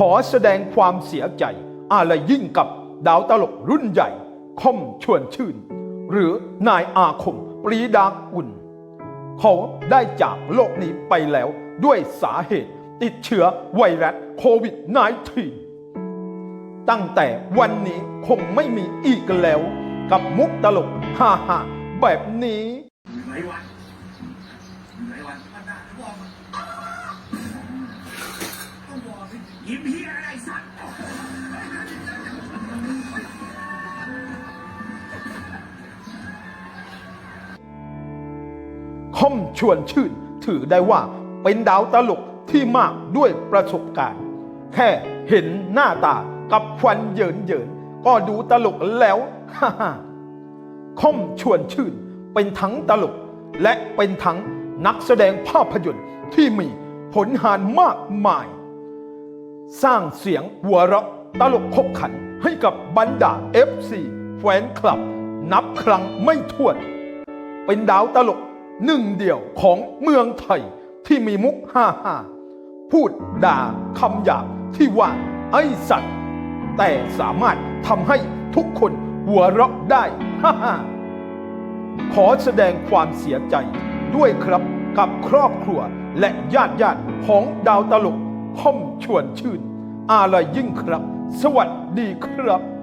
ขอแสดงความเสียใจ อะไรยิ่งกับดาวตลกรุ่นใหญ่คมชวนชื่น หรือนายอาคมปรีดาอุ่น เขาได้จากโลกนี้ไปแล้วด้วยสาเหตุติดเชื้อไวรัสโควิด -19 ตั้งแต่วันนี้คงไม่มีอีกแล้ว กับมุกตลกฮ่าฮ่าแบบนี้เหนวันเหนวันมันน่าจะบอก ยิ้มเฮียอะไรสัตว์คอมชวนชื่นถือได้ว่าเป็นดาวตลกที่มากด้วยประสบการณ์ แค่เห็นหน้าตากับควันเยินเยินก็ดูตลกแล้วฮ่าฮ่าคอมชวนชื่นเป็นทั้งตลก และเป็นทั้งนักแสดงภาพยนตร์ที่มีผลงานมากมาย สร้างเสียงหัวเราะตลกขบขันให้กับบรรดา FC แฟนคลับ นับครั้งไม่ถ้วน เป็นดาวตลกหนึ่งเดียวของเมืองไทยที่มีมุกฮ่าฮ่าพูดด่าคำหยาบที่ว่าไอ้สัตว์ แต่สามารถทำให้ทุกคนหัวเราะได้ฮ่าฮ่าขอแสดงความเสียใจด้วยครับกับครอบครัวและญาติญาติของดาวตลก ห้อมชวนชื่น อะไรยิ่งครับ สวัสดีครับ